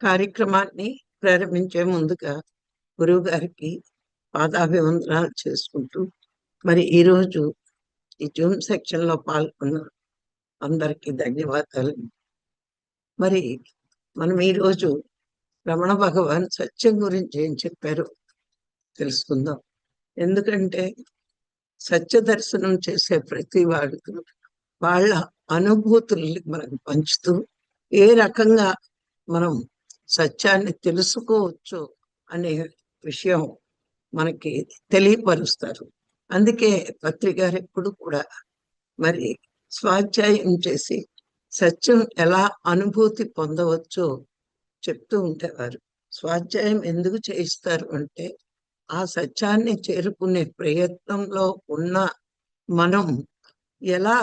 కార్యక్రమాన్ని ప్రారంభించే ముందుగా గురువు గారికి పాదాభివందనాలు చేసుకుంటూ మరి ఈరోజు ఈ జూమ్ సెక్షన్లో పాల్గొన్న అందరికీ ధన్యవాదాలు. మరి మనం ఈరోజు రమణ భగవాన్ సత్యం గురించి ఏం చెప్పారు తెలుసుకుందాం. ఎందుకంటే సత్య దర్శనం చేసే ప్రతి వాడుకు వాళ్ళ అనుభూతుల్ని మనకు పంచుతూ ఏ రకంగా మనం సత్యాన్ని తెలుసుకోవచ్చు అనే విషయం మనకి తెలియపరుస్తారు. అందుకే పత్రికారు ఎప్పుడు కూడా మరి స్వాధ్యాయం చేసి సత్యం ఎలా అనుభూతి పొందవచ్చో చెప్తూ ఉండేవారు స్వాధ్యాయం ఎందుకు చేయిస్తారు అంటే ఆ సత్యాన్ని చేరుకునే ప్రయత్నంలో ఉన్న మనం ఎలా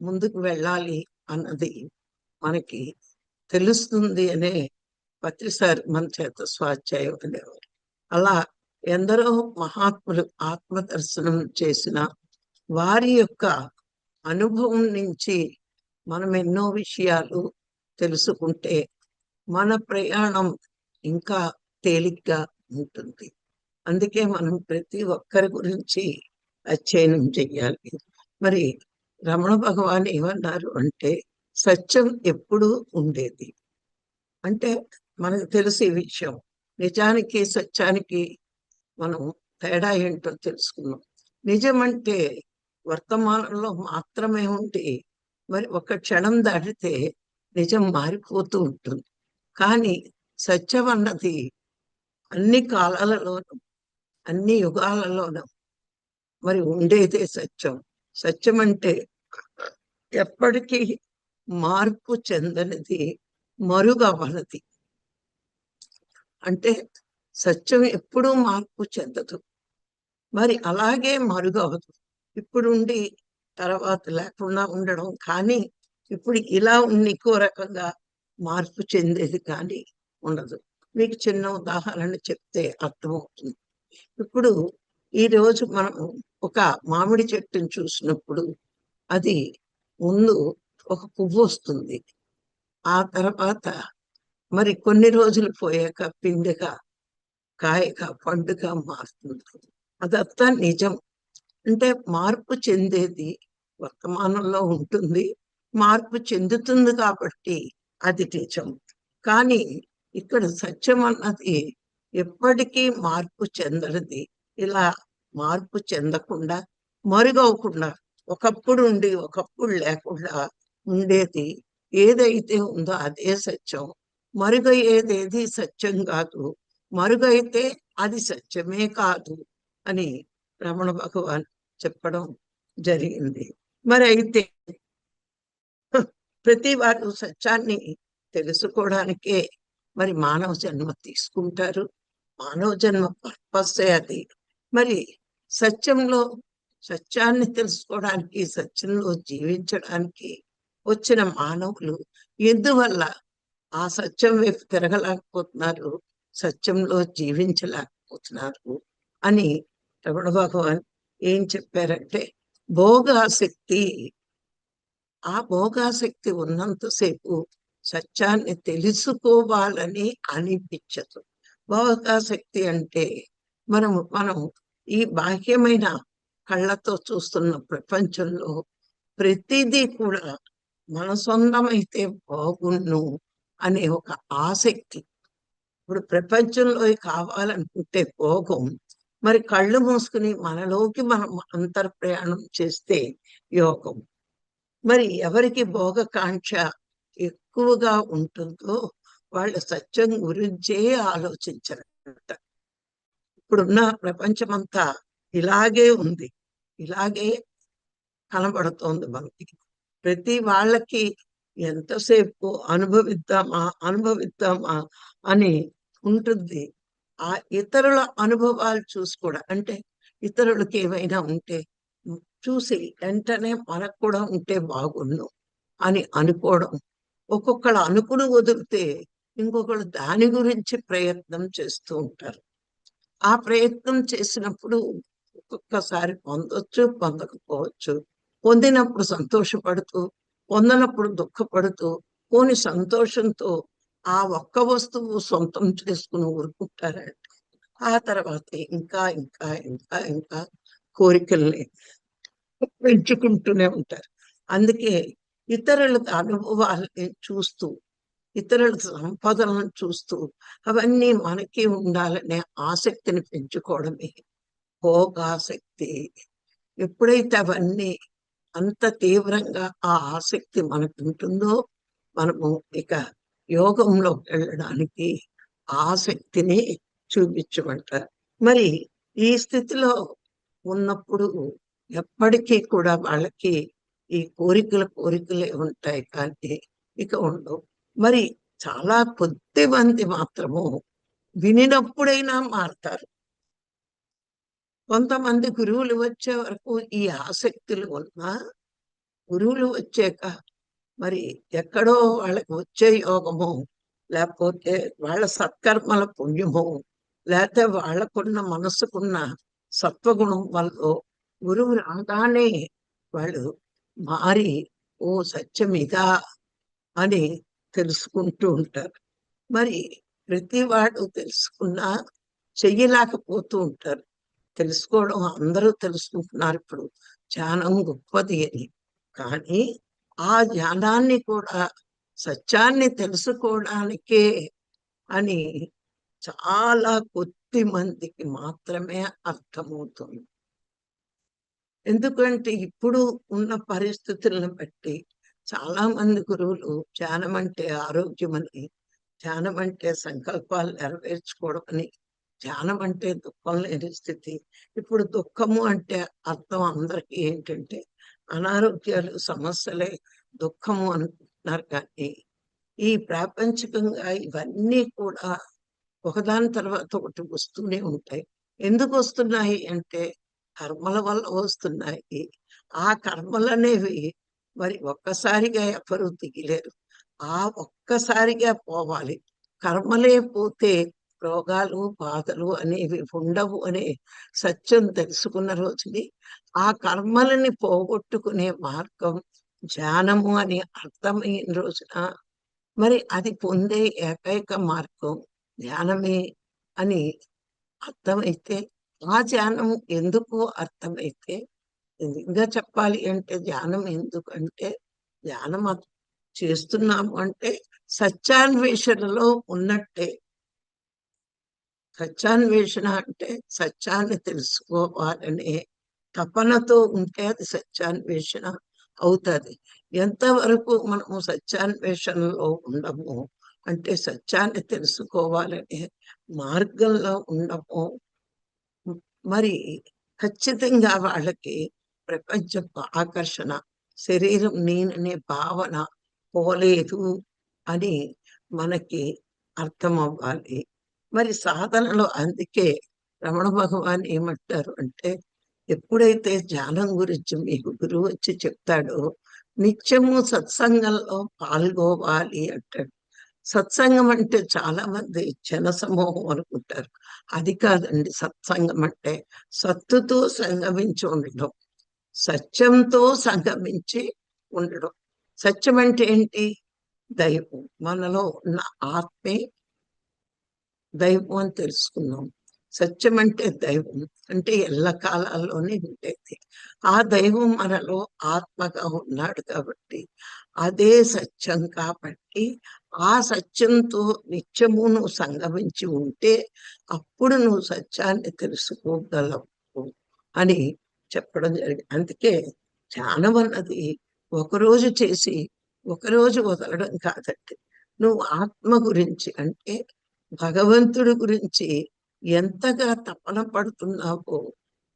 ముందుకు వెళ్ళాలి అన్నది మనకి తెలుస్తుంది అనే పత్రిసారి మన చేత స్వాధ్యాయం అనేవారు. అలా ఎందరో మహాత్ములు ఆత్మదర్శనం చేసిన వారి యొక్క అనుభవం నుంచి మనం ఎన్నో విషయాలు తెలుసుకుంటే మన ప్రయాణం ఇంకా తేలిగ్గా ఉంటుంది. అందుకే మనం ప్రతి ఒక్కరి గురించి అధ్యయనం చెయ్యాలి. మరి రమణ భగవాన్ ఏమన్నారు అంటే సత్యం ఎప్పుడూ ఉండేది. అంటే మనకు తెలిసే విషయం. నిజానికి సత్యానికి మనం తేడా ఏంటో తెలుసుకున్నాం. నిజం అంటే వర్తమానంలో మాత్రమే ఉండి మరి ఒక క్షణం దాటితే నిజం మారిపోతూ ఉంటుంది. కానీ సత్యం అన్నది అన్ని కాలాలలోనూ అన్ని యుగాలలోనూ మరి ఉండేదే సత్యం. సత్యం అంటే ఎప్పటికీ మార్పు చెందనిది మరుగవనది అంటే సత్యం ఎప్పుడూ మార్పు చెందదు. మరి అలాగే మరుగవదు. ఇప్పుడుండి తర్వాత లేకుండా ఉండడం కానీ ఇప్పుడు ఇలా ఇంకో రకంగా మార్పు చెందేది కానీ ఉండదు. మీకు చిన్న ఉదాహరణ చెప్తే అర్థమవుతుంది. ఇప్పుడు ఈ రోజు మనం ఒక మామిడి చెట్టుని చూసినప్పుడు అది ముందు ఒక పువ్వు వస్తుంది ఆ తర్వాత మరి కొన్ని రోజులు పోయాక పిండిగా కాయగా పండుగా మారుతుంది అదంతా నిజం. అంటే మార్పు చెందేది వర్తమానంలో ఉంటుంది. మార్పు చెందుతుంది కాబట్టి అది నిజం. కానీ ఇక్కడ సత్యం అన్నది ఎప్పటికీ మార్పు చెందనిది. ఇలా మార్పు చెందకుండా మరుగవకుండా ఒకప్పుడు ఉండి ఒకప్పుడు లేకుండా ఉండేది ఏదైతే ఉందో అదే సత్యం. మరుగయ్యేదేది సత్యం కాదు. మరుగైతే అది సత్యమే కాదు అని రమణ భగవాన్ చెప్పడం జరిగింది. మరి అయితే ప్రతి వారు సత్యాన్ని తెలుసుకోవడానికే మరి మానవ జన్మ తీసుకుంటారు. మానవ జన్మ పర్పస్ అది. మరి సత్యంలో సత్యాన్ని తెలుసుకోవడానికి సత్యంలో జీవించడానికి వచ్చిన మానవులు ఎందువల్ల ఆ సత్యం వైపు తిరగలేకపోతున్నారు సత్యంలో జీవించలేకపోతున్నారు అని రమణ భగవాన్ ఏం చెప్పారంటే భోగాసక్తి ఆ భోగాసక్తి ఉన్నంతసేపు సత్యాన్ని తెలుసుకోవాలని అనిపించదు. భోగాసక్తి అంటే మనం మనం ఈ బాహ్యమైన కళ్ళతో చూస్తున్న ప్రపంచంలో ప్రతిదీ కూడా మన సొంతమైతే బాగున్ను అనే ఒక ఆసక్తి. ఇప్పుడు ప్రపంచంలో కావాలనుకుంటే భోగం. మరి కళ్ళు మూసుకుని మనలోకి మనం అంతర్ ప్రయాణం చేస్తే యోగం. మరి ఎవరికి భోగకాంక్ష ఎక్కువగా ఉంటుందో వాళ్ళ సత్యం గురించే ఆలోచించరట. ఇప్పుడున్న ప్రపంచమంతా ఇలాగే ఉంది. ఇలాగే కనబడుతోంది మనకి. ప్రతి వాళ్ళకి ఎంతసేపు అనుభవిద్దామా అనుభవిద్దామా అని ఉంటుంది. ఆ ఇతరుల అనుభవాలు చూసి కూడా అంటే ఇతరులకి ఏమైనా ఉంటే చూసి వెంటనే మనకు కూడా ఉంటే బాగుండు అని అనుకోవడం. ఒక్కొక్కళ్ళు అనుకుని వదిలితే ఇంకొకరు దాని గురించి ప్రయత్నం చేస్తూ ఉంటారు. ఆ ప్రయత్నం చేసినప్పుడు ఒక్కొక్కసారి పొందొచ్చు పొందకపోవచ్చు. పొందినప్పుడు సంతోషపడుతూ పొందనప్పుడు దుఃఖపడుతూ పోని సంతోషంతో ఆ ఒక్క వస్తువు సొంతం చేసుకుని ఊరుకుంటారంట. ఆ తర్వాత ఇంకా ఇంకా ఇంకా ఇంకా కోరికల్ని పెంచుకుంటూనే ఉంటారు. అందుకే ఇతరుల అనుభవాలని చూస్తూ ఇతరుల సంపదలను చూస్తూ అవన్నీ మనకి ఉండాలనే ఆసక్తిని పెంచుకోవడమే భోగాసక్తి. ఎప్పుడైతే అవన్నీ అంత తీవ్రంగా ఆ ఆసక్తి మనకు ఉంటుందో మనము ఇక యోగంలో వెళ్ళడానికి ఆసక్తిని చూపించమంటారు. మరి ఈ స్థితిలో ఉన్నప్పుడు ఎప్పటికీ కూడా వాళ్ళకి ఈ కోరికల కోరికలే ఉంటాయి కానీ ఇక ఉండవు. మరి చాలా కొద్ది మంది మాత్రము వినినప్పుడైనా మారతారు. కొంతమంది గురువులు వచ్చే వరకు ఈ ఆసక్తులు ఉన్నా గురువులు వచ్చాక మరి ఎక్కడో వాళ్ళకి వచ్చే యోగము లేకపోతే వాళ్ళ సత్కర్మల పుణ్యము లేకపోతే వాళ్ళకున్న మనసుకున్న సత్వగుణం వల్ల గురువు రాగానే వాళ్ళు మారి ఓ సత్యం ఇదా అని తెలుసుకుంటూ ఉంటారు. మరి ప్రతి వాడు తెలుసుకున్నా చెయ్యలేకపోతూ ఉంటారు. తెలుసుకోవడం అందరూ తెలుసుకుంటున్నారు ఇప్పుడు. ధ్యానం గొప్పది అని కానీ ఆ జ్ఞానాన్ని కూడా సత్యాన్ని తెలుసుకోవడానికే అని చాలా కొద్ది మందికి మాత్రమే అర్థమవుతుంది. ఎందుకంటే ఇప్పుడు ఉన్న పరిస్థితులను బట్టి చాలా మంది గురువులు ధ్యానం అంటే ఆరోగ్యం అని ధ్యానం అంటే సంకల్పాలు నెరవేర్చుకోవడం అని ధ్యానం అంటే దుఃఖం లేని స్థితి. ఇప్పుడు దుఃఖము అంటే అర్థం అందరికీ ఏంటంటే అనారోగ్యాలు సమస్యలే దుఃఖము అనుకుంటున్నారు కానీ ఈ ప్రాపంచికంగా ఇవన్నీ కూడా ఒకదాని తర్వాత ఒకటి వస్తూనే ఉంటాయి. ఎందుకు వస్తున్నాయి అంటే కర్మల వల్ల వస్తున్నాయి. ఆ కర్మలనేవి మరి ఒక్కసారిగా ఎవరు దిగిలేరు. ఆ ఒక్కసారిగా పోవాలి. కర్మలే పోతే రోగాలు బాధలు అనేవి ఉండవు అనే సత్యం తెలుసుకున్న రోజుని ఆ కర్మలని పోగొట్టుకునే మార్గం ధ్యానము అని అర్థమైన రోజున మరి అది పొందే ఏకైక మార్గం ధ్యానమే అని అర్థమైతే ఆ ధ్యానం ఎందుకు అర్థమైతే ఇంకా చెప్పాలి అంటే ధ్యానం ఎందుకంటే ధ్యానం చేస్తున్నాము అంటే సత్యాన్వేషణలో ఉన్నట్టే సత్యాన్వేషణ అంటే సత్యాన్ని తెలుసుకోవాలనే తపనతో ఉంటే అది సత్యాన్వేషణ అవుతుంది. ఎంతవరకు మనము సత్యాన్వేషణలో ఉండము అంటే సత్యాన్ని తెలుసుకోవాలనే మార్గంలో ఉండము. మరి ఖచ్చితంగా వాళ్ళకి ప్రపంచ ఆకర్షణ శరీరం నేననే భావన పోలేదు అని మనకి అర్థం అవ్వాలి మరి సాధనలో అందుకే రమణ భగవాన్ ఏమంటారు అంటే ఎప్పుడైతే ధ్యానం గురించి మీకు గురువు వచ్చి చెప్తాడో నిత్యము సత్సంగంలో పాల్గొవాలి అంటాడు. సత్సంగం అంటే చాలా మంది జనసమూహం అనుకుంటారు. అది కాదండి సత్సంగం అంటే సత్తుతో సంగమించి ఉండడం సత్యంతో సంగమించి ఉండడం సత్యం అంటే ఏంటి? దైవం. మనలో ఉన్న ఆత్మే దైవం అని తెలుసుకున్నాం. సత్యం అంటే దైవం. అంటే ఎల్ల కాలాల్లోనే ఉండేది. ఆ దైవం మనలో ఆత్మగా ఉన్నాడు కాబట్టి అదే సత్యం కాబట్టి ఆ సత్యంతో నిత్యము నువ్వు సంగమించి ఉంటే అప్పుడు నువ్వు సత్యాన్ని తెలుసుకోగలవు అని చెప్పడం జరిగింది. అందుకే ధ్యానం అన్నది ఒకరోజు చేసి ఒకరోజు వదలడం కాదండి. నువ్వు ఆత్మ గురించి అంటే భగవంతుడి గురించి ఎంతగా తపన పడుతున్నావో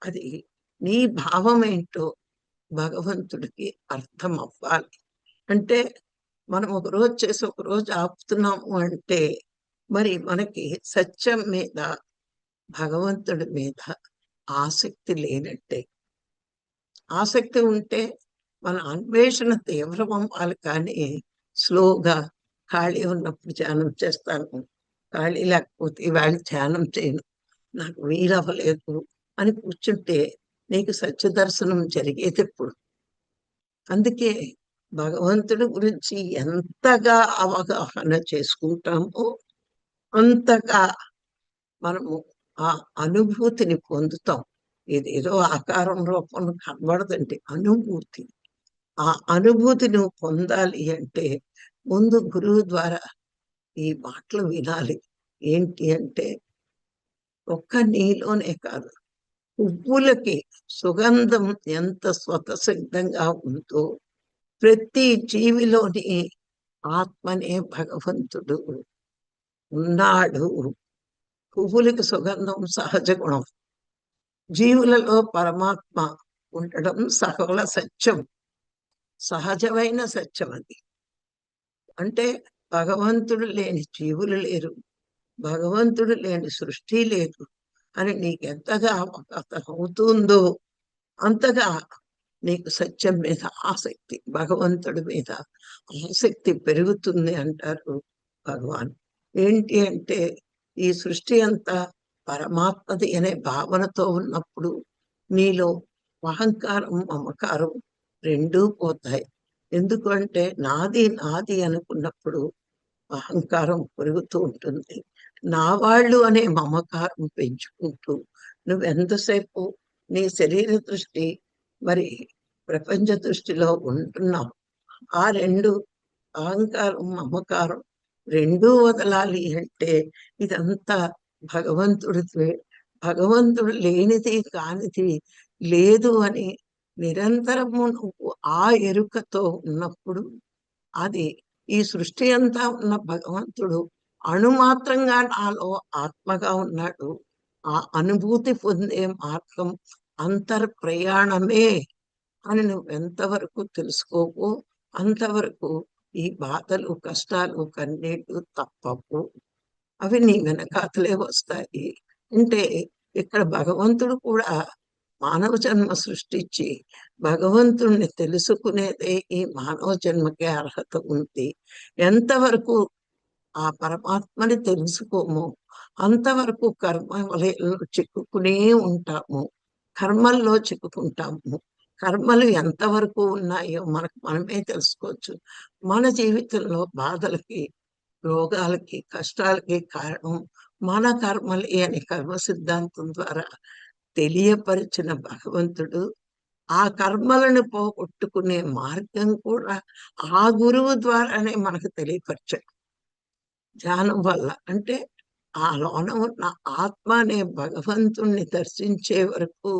అది నీ భావం ఏంటో భగవంతుడికి అర్థం అవ్వాలి అంటే మనం ఒక రోజు చేసి ఒక రోజు ఆపుతున్నాము అంటే మరి మనకి సత్యం మీద భగవంతుడి మీద ఆసక్తి లేనట్టే. ఆసక్తి ఉంటే మన అన్వేషణ తీవ్రం అవ్వాలి కానీ స్లోగా ఖాళీ ఉన్నప్పుడు ధ్యానం చేస్తాను. ఖాళీ లేకపోతే ఇవాళ ధ్యానం చేయను. నాకు వీలవ్వలేదు అని కూర్చుంటే నీకు సత్య దర్శనం జరిగేది ఎప్పుడు? అందుకే భగవంతుడి గురించి ఎంతగా అవగాహన చేసుకుంటామో అంతగా మనము ఆ అనుభూతిని పొందుతాం. ఇది ఏదో ఆకారం రూపం కనబడదండి అనుభూతి. ఆ అనుభూతిని పొందాలి అంటే ముందు గురువు ద్వారా ఈ మాటలు వినాలి. ఏంటి అంటే ఒక్క నీలోనే కాదు పువ్వులకి సుగంధం ఎంత స్వతసిద్ధంగా ఉందో ప్రతి జీవిలోని ఆత్మనే భగవంతుడు. ఉన్నాడు. పువ్వులకి సుగంధం సహజ గుణం. జీవులలో పరమాత్మ ఉండడం సహల సత్యం. సహజమైన సత్యం అది. అంటే భగవంతుడు లేని జీవులు లేరు. భగవంతుడు లేని సృష్టి లేదు. అని నీకు ఎంతగా అవగాహన అవుతుందో అంతగా నీకు సత్యం మీద ఆసక్తి భగవంతుడి మీద ఆసక్తి పెరుగుతుంది అంటారు భగవాన్. ఏంటి అంటే ఈ సృష్టి అంతా పరమాత్మది అనే భావనతో ఉన్నప్పుడు నీలో అహంకారం మమకారం రెండూ పోతాయి. ఎందుకంటే నాది నాది అనుకున్నప్పుడు అహంకారం పెరుగుతూ ఉంటుంది. నా వాళ్ళు అనే మమకారం పెంచుకుంటూ నువ్వెంతసేపు నీ శరీర దృష్టి మరి ప్రపంచ దృష్టిలో ఉంటున్నావు ఆ రెండు అహంకారం మమకారం రెండూ వదలాలి అంటే ఇదంతా భగవంతుడితే భగవంతుడు లేనిది కానిది లేదు అని నిరంతరము నువ్వు ఆ ఎరుకతో ఉన్నప్పుడు అది ఈ సృష్టి అంతా ఉన్న భగవంతుడు అణుమాత్రంగా నాలో ఆత్మగా ఉన్నాడు. ఆ అనుభూతి పొందే మార్గం అంతర్ ప్రయాణమే అని నువ్వు ఎంతవరకు తెలుసుకోవు అంతవరకు ఈ బాధలు కష్టాలు కన్నీళ్ళు తప్పవు అవి నీ వెనకాతలే వస్తాయి. అంటే ఇక్కడ భగవంతుడు కూడా మానవ జన్మ సృష్టించి భగవంతుణ్ణి తెలుసుకునేదే ఈ మానవ జన్మకి అర్హత ఉంది. ఎంతవరకు ఆ పరమాత్మని తెలుసుకోము అంతవరకు కర్మ వలయంలో చిక్కుకునే ఉంటాము. కర్మల్లో చిక్కుకుంటాము. కర్మలు ఎంతవరకు ఉన్నాయో మనకు మనమే తెలుసుకోవచ్చు. మన జీవితంలో బాధలకి రోగాలకి కష్టాలకి కారణం మన కర్మలే అని కర్మ సిద్ధాంతం ద్వారా తెలియపరిచిన భగవంతుడు ఆ కర్మలను పోగొట్టుకునే మార్గం కూడా ఆ గురువు ద్వారానే మనకు తెలియపరిచాడు. ధ్యానం వల్ల అంటే ఆ లోన ఉన్న ఆత్మ అనే భగవంతుణ్ణి దర్శించే వరకు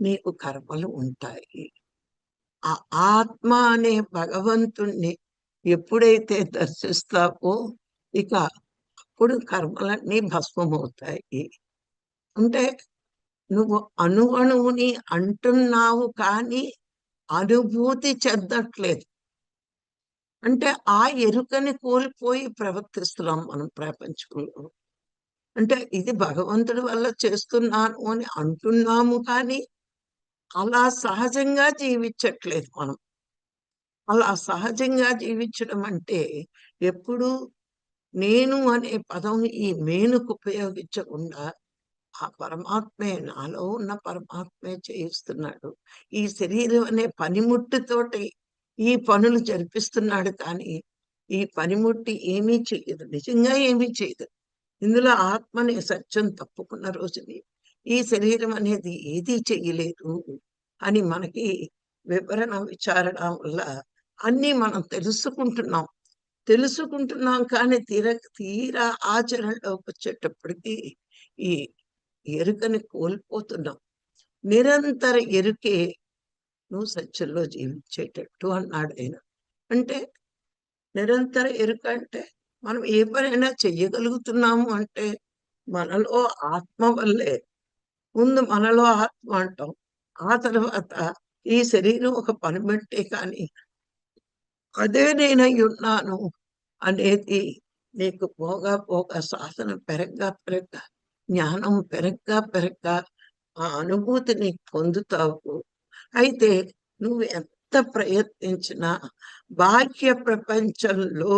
నీకు కర్మలు ఉంటాయి. ఆ ఆత్మ అనే భగవంతుణ్ణి ఎప్పుడైతే దర్శిస్తావో ఇక అప్పుడు కర్మలన్నీ భస్మమవుతాయి. అంటే నువ్వు అణువణువుని అంటున్నావు కానీ అనుభూతి చెందట్లేదు. అంటే ఆ ఎరుకని కోల్పోయి ప్రవర్తిస్తున్నాం మనం ప్రపంచంలో. అంటే ఇది భగవంతుడి వల్ల చేస్తున్నాను అని అంటున్నాము కానీ అలా సహజంగా జీవించట్లేదు మనం. అలా సహజంగా జీవించడం అంటే ఎప్పుడు నేను అనే పదం ఈ మేనుకు ఉపయోగించకుండా ఆ పరమాత్మే నాలో ఉన్న పరమాత్మే చేయిస్తున్నాడు. ఈ శరీరం అనే పనిముట్టుతోటి ఈ పనులు జరిపిస్తున్నాడు కానీ ఈ పనిముట్టి ఏమీ చేయదు. నిజంగా ఏమీ చేయదు. ఇందులో ఆత్మనే సత్యం తప్పుకున్న రోజుని ఈ శరీరం అనేది ఏదీ చెయ్యలేదు అని మనకి వివరణ విచారణ వల్ల అన్ని మనం తెలుసుకుంటున్నాం. తెలుసుకుంటున్నాం కానీ తీర తీరా ఆచరణలోకి వచ్చేటప్పటికి ఈ ఎరుకని కోల్పోతున్నాం. నిరంతర ఎరుకే నువ్వు సత్యంలో జీవించేటట్టు అన్నాడు ఆయన. అంటే నిరంతర ఎరుక అంటే మనం ఏ పనైనా చెయ్యగలుగుతున్నాము అంటే మనలో ఆత్మ వల్లే. ముందు మనలో ఆత్మ అంటాం. ఆ తర్వాత ఈ శరీరం ఒక పని బట్టే కానీ అదే నేనై ఉన్నాను అనేది నీకు పోగా పోగా సాధన పెరగ్గా పెరగ్గా జ్ఞానం పెరగ్గా పెరగ్గా ఆ అనుభూతిని పొందుతావు. అయితే నువ్వు ఎంత ప్రయత్నించినా బాహ్య ప్రపంచంలో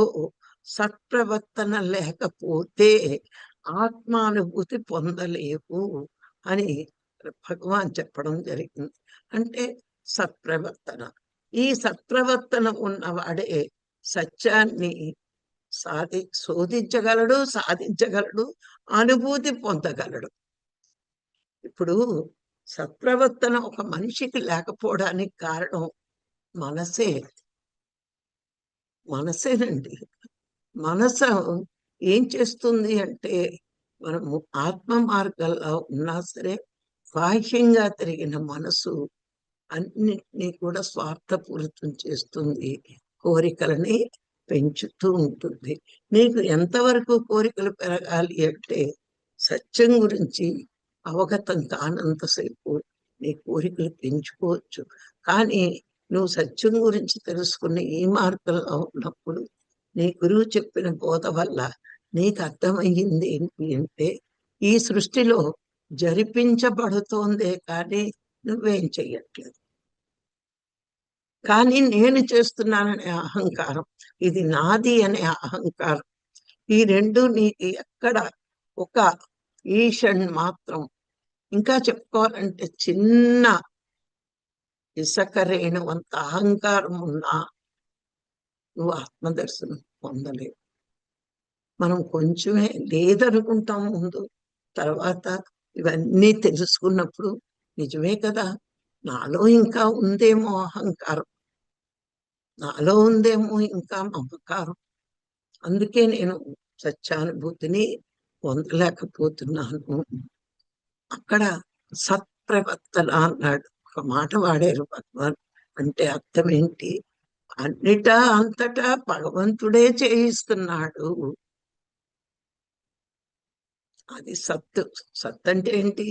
సత్ప్రవర్తన లేకపోతే ఆత్మానుభూతి పొందలేవు అని భగవాన్ చెప్పడం జరిగింది. అంటే సత్ప్రవర్తన. ఈ సత్ప్రవర్తన ఉన్నవాడే సత్యాన్ని సాధి శోధించగలడు సాధించగలడు అనుభూతి పొందగలడు. ఇప్పుడు సత్ప్రవర్తన ఒక మనిషికి లేకపోవడానికి కారణం మనసే. మనసేనండి. మనసు ఏం చేస్తుంది అంటే మనము ఆత్మ మార్గంలో ఉన్నా సరే బాహ్యంగా తిరిగిన మనసు అన్నిటినీ కూడా స్వార్థపూరితం చేస్తుంది కోరికలని పెంచుతూ ఉంటుంది. నీకు ఎంతవరకు కోరికలు పెరగాలి అంటే సత్యం గురించి అవగతం కానంతసేపు నీ కోరికలు పెంచుకోవచ్చు. కానీ నువ్వు సత్యం గురించి తెలుసుకున్న ఈ మార్గంలో ఉన్నప్పుడు నీ గురువు చెప్పిన బోధ వల్ల నీకు అర్థమయ్యింది ఏంటి అంటే ఈ సృష్టిలో జరిపించబడుతోందే కానీ నువ్వేం చెయ్యట్లేదు. కానీ నేను చేస్తున్నాననే అహంకారం ఇది నాది అనే అహంకారం. ఈ రెండు నీకు ఎక్కడ ఒక ఈషన్ మాత్రం. ఇంకా చెప్పుకోవాలంటే చిన్న ఇసక రేణువంత అహంకారం ఉన్నా నువ్వు ఆత్మదర్శనం పొందలేవు. మనం కొంచెమే లేదనుకుంటాం ముందు తర్వాత ఇవన్నీ తెలుసుకున్నప్పుడు నిజమే కదా? నాలో ఇంకా ఉందేమో అహంకారం. నాలో ఉందేమో ఇంకా మమకారం అందుకే నేను సత్యానుభూతిని పొందలేకపోతున్నాను. అక్కడ సత్ప్రవర్తన అన్నాడు. ఒక మాట వాడారు భగవాన్. అంటే అర్థం ఏంటి అన్నిటా అంతటా భగవంతుడే చేయిస్తున్నాడు. అది సత్తు. సత్ అంటే ఏంటి?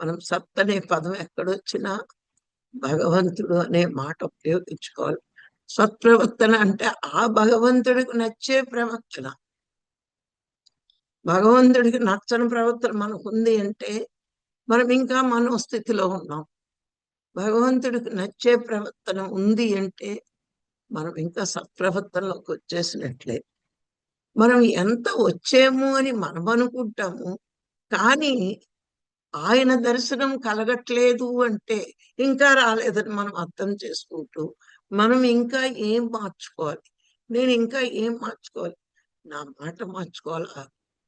మనం సత్ అనే పదం ఎక్కడొచ్చినా భగవంతుడు అనే మాట ఉపయోగించుకోవాలి. సత్ప్రవర్తన అంటే ఆ భగవంతుడికి నచ్చే ప్రవర్తన. భగవంతుడికి నచ్చని ప్రవర్తన మనకు ఉంది అంటే మనం ఇంకా మనోస్థితిలో ఉన్నాం. భగవంతుడికి నచ్చే ప్రవర్తన ఉంది అంటే మనం ఇంకా సత్ప్రవర్తనలోకి వచ్చేసినట్లే. మనం ఎంత వచ్చేమో అని మనం అనుకుంటాము కానీ ఆయన దర్శనం కలగట్లేదు అంటే ఇంకా రాలేదని మనం అర్థం చేసుకుంటూ మనం ఇంకా ఏం మార్చుకోవాలి? నేను ఇంకా ఏం మార్చుకోవాలి? నా మాట మార్చుకోవాలా?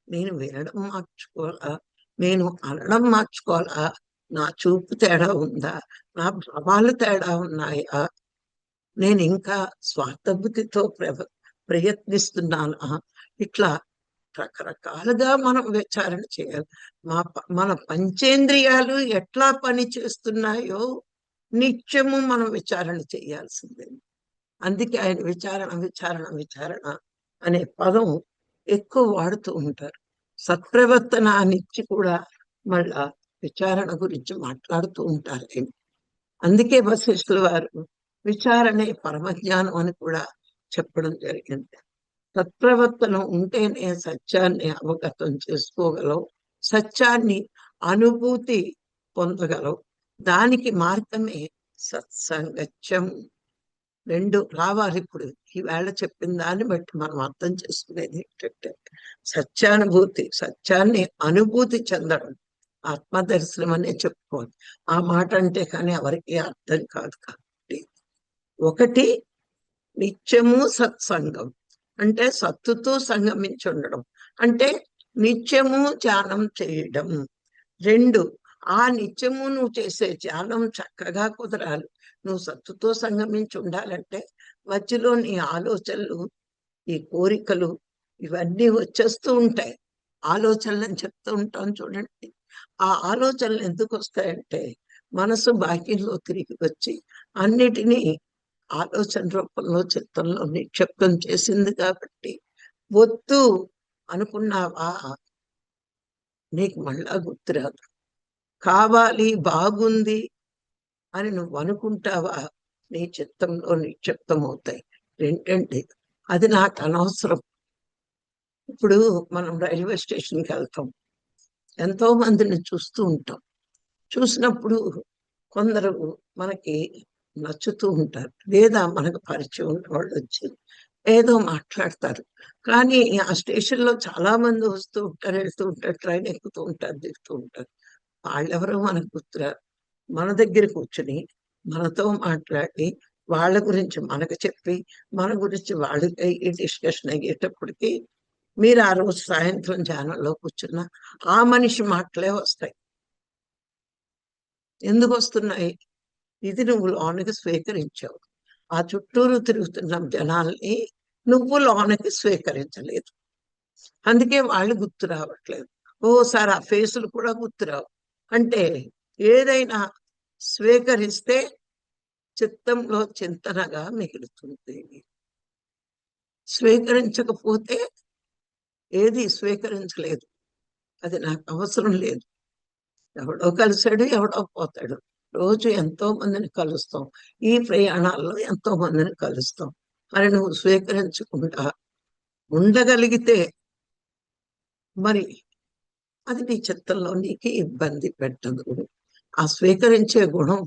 నేను వినడం మార్చుకోవాలా? నేను అనడం మార్చుకోవాలా? నా చూపు తేడా ఉందా? నా భావాలు తేడా ఉన్నాయా? నేను ఇంకా స్వార్థబుద్ధితో ప్ర ప్రయత్నిస్తున్నానా. ఇట్లా రకరకాలుగా మనం విచారణ చేయాలి. మా మన పంచేంద్రియాలు ఎట్లా పని చేస్తున్నాయో నిత్యము మనం విచారణ చేయాల్సిందే. అందుకే ఆయన విచారణ విచారణ విచారణ అనే పదం ఎక్కువ వాడుతూ ఉంటారు. సత్ప్రవర్తన నిత్య కూడా మళ్ళా విచారణ గురించి మాట్లాడుతూ ఉంటారు అందుకే వశిష్ఠుల వారు విచారణే పరమజ్ఞానం అని కూడా చెప్పడం జరిగింది. సత్ప్రవర్తన ఉంటేనే సత్యాన్ని అవగతం చేసుకోగలవు. సత్యాన్ని అనుభూతి పొందగలవు. దానికి మార్గమే సత్సంగత్యం. రెండు రావాలి ఇప్పుడు ఈవేళ చెప్పిన దాన్ని బట్టి మనం అర్థం చేసుకునేది ఏంటంటే సత్యానుభూతి సత్యాన్ని అనుభూతి చెందడం ఆత్మదర్శనం అనే చెప్పుకోవాలి. ఆ మాట అంటే కానీ ఎవరికి అర్థం కాదు కాబట్టి. ఒకటి నిత్యము సత్సంగం. అంటే సత్తుతో సంగమించి ఉండడం. అంటే నిత్యము ధ్యానం చేయడం. రెండు ఆ నిత్యము నువ్వు చేసే ధ్యానం చక్కగా కుదరాలి. నువ్వు సత్తుతో సంగమించి ఉండాలంటే మధ్యలో నీ ఆలోచనలు ఈ కోరికలు ఇవన్నీ వచ్చేస్తూ ఉంటాయి. ఆలోచనలు చెప్తూ ఉంటాం చూడండి. ఆ ఆలోచనలు ఎందుకు వస్తాయంటే మనసు బాహ్యంలో తిరిగి వచ్చి అన్నిటినీ ఆలోచన రూపంలో చిత్తంలో నిక్షిప్తం చేసింది కాబట్టి వద్దు అనుకున్నావా? నీకు మళ్ళా గుర్తురాదు. కావాలి బాగుంది అని నువ్వు అనుకుంటావా? నీ చిత్తంలో నిక్షిప్తం అవుతాయి ఏంటంటే అది నాకు అనవసరం. ఇప్పుడు మనం రైల్వే స్టేషన్కి వెళ్తాం. ఎంతో మందిని చూస్తూ ఉంటాం. చూసినప్పుడు కొందరు మనకి నచ్చుతూ ఉంటారు. లేదా మనకు పరిచయం ఉన్న వాళ్ళు వచ్చి ఏదో మాట్లాడతారు. కానీ ఆ స్టేషన్లో చాలా మంది వస్తూ ఉంటారు వెళ్తూ ఉంటారు ట్రైన్ ఎక్కుతూ ఉంటారు దిగుతూ ఉంటారు. వాళ్ళెవరో మనకు గుర్తురారు మన దగ్గర కూర్చుని మనతో మాట్లాడి వాళ్ళ గురించి మనకు చెప్పి మన గురించి వాళ్ళకి ఈ డిస్కషన్ అయ్యేటప్పటికి మీరు ఆ రోజు సాయంత్రం ధ్యానంలో కూర్చున్న ఆ మనిషి మాటలే వస్తాయి. ఎందుకు వస్తున్నాయి? ఇది నువ్వు లోనకి స్వీకరించావు. ఆ చుట్టూరు తిరుగుతున్న జనాల్ని నువ్వు లోనకి స్వీకరించలేదు. అందుకే వాళ్ళు గుర్తు రావట్లేదు. ఓసారి ఆ ఫేసులు కూడా గుర్తురావు అంటే ఏదైనా స్వీకరిస్తే చిత్తంలో చింతనగా మిగులుతుంది. స్వీకరించకపోతే ఏది స్వీకరించలేదు. అది నాకు అవసరం లేదు. ఎవడో కలిశాడు ఎవడో పోతాడు. రోజు ఎంతో మందిని కలుస్తాం. ఈ ప్రయాణాల్లో ఎంతో మందిని కలుస్తాం. మరి నువ్వు స్వీకరించకుండా ఉండగలిగితే మరి అది నీ చిత్తంలో నీకు ఇబ్బంది పెట్టదు ఆ స్వీకరించే గుణం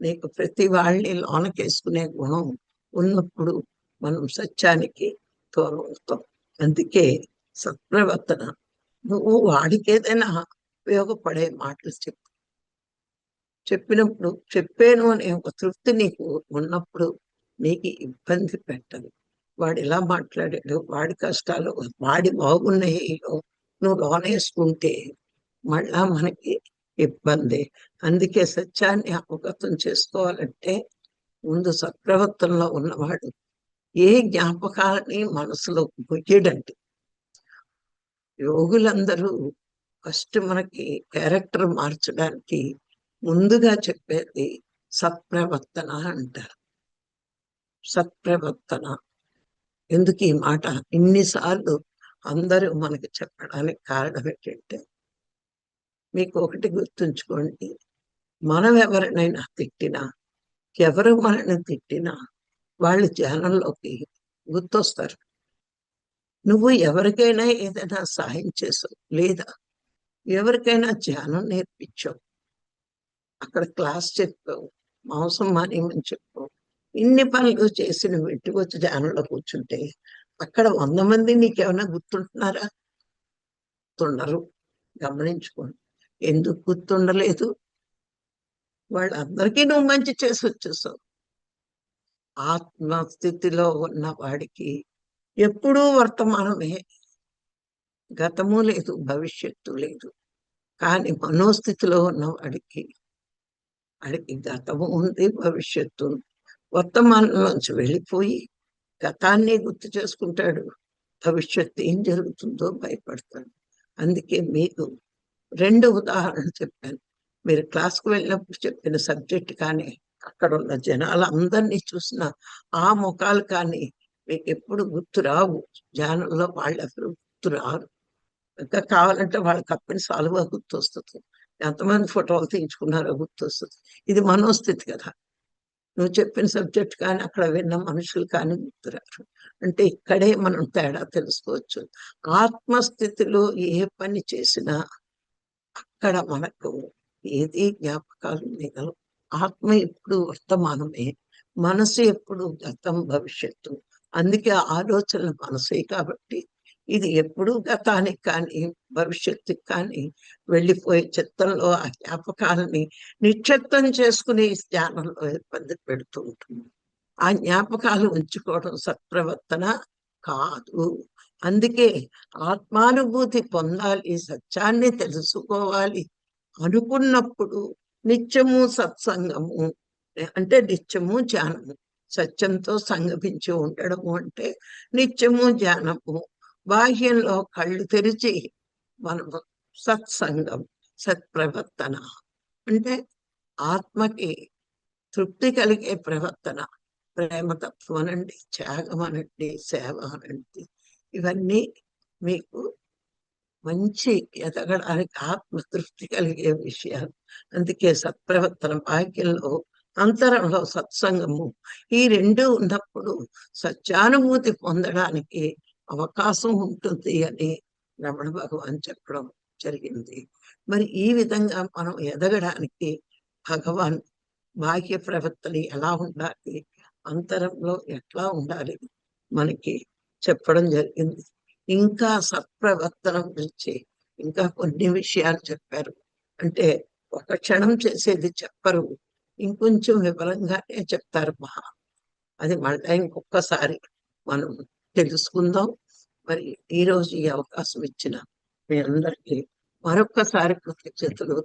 నీకు ప్రతి వాళ్ళని లోనకేసుకునే గుణం ఉన్నప్పుడు మనం సత్యానికి తోలవుతాం అందుకే సత్ప్రవర్తన నువ్వు వాడికి ఏదైనా ఉపయోగపడే మాటలు చెప్పు. చెప్పినప్పుడు చెప్పాను అనే ఒక తృప్తి నీకు ఉన్నప్పుడు నీకు ఇబ్బంది పెట్టదు. వాడు ఎలా మాట్లాడాడు వాడి కష్టాలు వాడి బాగున్నాయో నువ్వు లోనేసుకుంటే మళ్ళా మనకి ఇబ్బంది. అందుకే సత్యాన్ని అవగతం చేసుకోవాలంటే ముందు సత్ప్రవర్తనలో ఉన్నవాడు ఏ జ్ఞాపకాలని మనసులో ముయ్యడండి యోగులందరూ ఫస్ట్ మనకి క్యారెక్టర్ మార్చడానికి ముందుగా చెప్పేది సత్ప్రవర్తన అంటారు. సత్ప్రవర్తన. ఎందుకు ఈ మాట? ఇన్నిసార్లు అందరూ మనకి చెప్పడానికి కారణం ఏంటంటే మీకు ఒకటి గుర్తుంచుకోండి. మనం ఎవరినైనా తిట్టినా ఎవరు మనని తిట్టినా వాళ్ళు ధ్యానంలోకి గుర్తొస్తారు. నువ్వు ఎవరికైనా ఏదైనా సహాయం చేసావు లేదా ఎవరికైనా ధ్యానం నేర్పించావు అక్కడ క్లాస్ చెప్పావు మాంసం మానేమని చెప్పావు ఇన్ని పనులు చేసి నువ్వు ఇంటికి వచ్చి ధ్యానంలో కూర్చుంటే అక్కడ వంద మంది నీకేమైనా గుర్తుంటున్నారా? గుర్తుండరు. గమనించుకోండి. ఎందుకు గుర్తుండలేదు? వాళ్ళందరికీ నువ్వు మంచి చేసి వచ్చేసావు. ఆత్మస్థితిలో ఉన్న వాడికి ఎప్పుడూ వర్తమానమే. గతము లేదు భవిష్యత్తు లేదు. కానీ మనోస్థితిలో ఉన్నవాడికి వాడికి వాడికి గతము ఉంది భవిష్యత్తు వర్తమానంలోంచి వెళ్ళిపోయి గతాన్ని గుర్తు చేసుకుంటాడు. భవిష్యత్తు ఏం జరుగుతుందో భయపడతాడు. అందుకే మీకు రెండు ఉదాహరణలు చెప్పాను. మీరు క్లాస్కు వెళ్ళినప్పుడు చెప్పిన సబ్జెక్ట్ కానీ అక్కడ ఉన్న జనాలందరినీ చూసిన ఆ ముఖాలు కానీ మీకు ఎప్పుడు గుర్తు రావు. ధ్యానంలో వాళ్ళు ఎవరు గుర్తు రారు. ఇంకా కావాలంటే వాళ్ళు కప్పిన సాలువ గుర్తు వస్తుంది ఎంతమంది ఫోటోలు తీయించుకున్నారో గుర్తు వస్తుంది ఇది మనోస్థితి కదా. నువ్వు చెప్పిన సబ్జెక్ట్ కానీ అక్కడ విన్న మనుషులు కానీ గుర్తురారు. అంటే ఇక్కడే మనం తేడా తెలుసుకోవచ్చు. ఆత్మస్థితిలో ఏ పని చేసినా అక్కడ మనకు ఏది జ్ఞాపకాలు మిగలవు ఆత్మ ఎప్పుడు వర్తమానమే మనసు ఎప్పుడు గతం భవిష్యత్తు. అందుకే ఆలోచన మనసే కాబట్టి ఇది ఎప్పుడు గతానికి కానీ భవిష్యత్తుకి కానీ వెళ్ళిపోయే చిత్తంలో ఆ జ్ఞాపకాలని నిక్షిప్తం చేసుకుని ధ్యానంలో ఇబ్బంది పెడుతూ ఉంటుంది. ఆ జ్ఞాపకాలు ఉంచుకోవడం సత్ప్రవర్తన కాదు. అందుకే ఆత్మానుభూతి పొందాలి సత్యాన్ని తెలుసుకోవాలి అనుకున్నప్పుడు నిత్యము సత్సంగము అంటే నిత్యము ధ్యానము సత్యంతో సంగమించి ఉండడము అంటే నిత్యము ధ్యానము. బాహ్యంలో కళ్ళు తెరిచి మనము సత్సంగం సత్ప్రవర్తన అంటే ఆత్మకి తృప్తి కలిగే ప్రవర్తన ప్రేమతత్వం అనండి త్యాగం అనండి సేవ అనండి ఇవన్నీ మీకు మంచి ఎదగడానికి ఆత్మ తృప్తి కలిగే విషయాలు. అందుకే సత్ప్రవర్తన భాగ్యంలో అంతరంలో సత్సంగము ఈ రెండు ఉన్నప్పుడు సత్యానుభూతి పొందడానికి అవకాశం ఉంటుంది అని రమణ భగవాన్ చెప్పడం జరిగింది. మరి ఈ విధంగా మనం ఎదగడానికి భగవాన్ బాహ్య ప్రవర్తన ఎలా ఉండాలి? అంతరంలో ఎట్లా ఉండాలి? మనకి చెప్పడం జరిగింది. ఇంకా సత్ప్రవర్తన గురించి ఇంకా కొన్ని విషయాలు చెప్పారు. అంటే ఒక క్షణం చేసేది చెప్పరు. ఇంకొంచెం వివరంగానే చెప్తారు మహా. అది మళ్ళీ ఇంకొకసారి మనం తెలుసుకుందాం. మరి ఈ రోజు ఈ అవకాశం ఇచ్చిన మీ అందరికీ మరొక్కసారి కృతజ్ఞతలు.